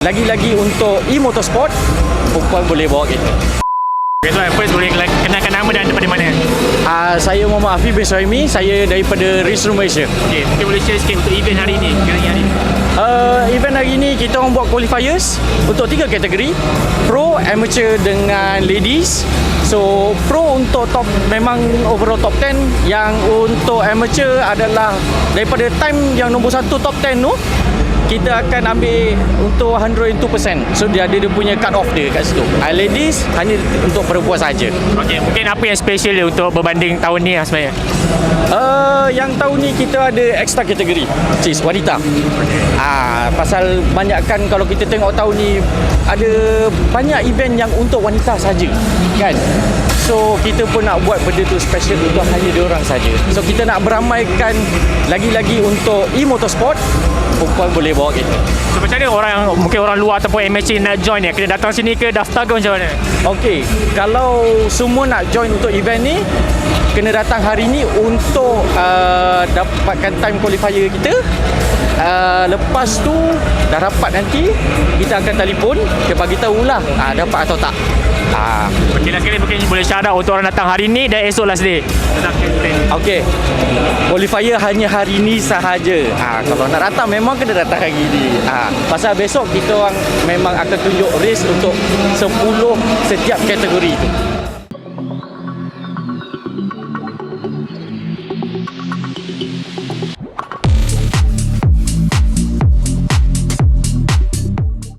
Lagi-lagi untuk e-motorsport, perempuan boleh bawa kereta. Okay, so first boleh kenalkan nama dan daripada mana? Uh, saya Muhammad Afif bin Suhaimi, saya daripada Race Room Malaysia. Okay, mungkin boleh share sikit untuk event hari ini. Hari ini. Uh, event hari ini kita orang buat qualifiers untuk tiga kategori Pro, Amateur dengan Ladies So Pro untuk top memang overall top 10 Yang untuk Amateur adalah daripada time yang nombor satu top 10 tu kita akan ambil untuk 102% So dia ada dia punya cut off dia kat situ uh, Ladies hanya untuk perempuan saja. Okay, mungkin apa yang special dia untuk berbanding tahun ni lah sebenarnya? Uh, yang tahun ni kita ada extra kategori Cis, wanita Ah, pasal banyak kan kalau kita tengok tahun ni ada banyak event yang untuk wanita saja, kan? So kita pun nak buat benda tu special untuk hanya dia orang saja. So kita nak beramaikan lagi-lagi untuk e-motorsport perempuan boleh bawa kereta. So macam mana orang mungkin orang luar ataupun amateur nak join ni? Kena datang sini ke daftar ke macam mana? Okey, kalau semua nak join untuk event ni kena datang hari ni untuk uh, dapatkan time qualifier kita. Uh, lepas tu dah rapat nanti kita akan telefon dia bagi tahulah uh, dapat atau tak. Ah, Okay, boleh out untuk orang datang hari ni dan esok last day. Okey. Qualifier hanya hari ni sahaja. Ah, kalau nak datang memang kena datang hari ni. Ah, pasal besok kita orang memang akan tunjuk race untuk 10 setiap kategori tu.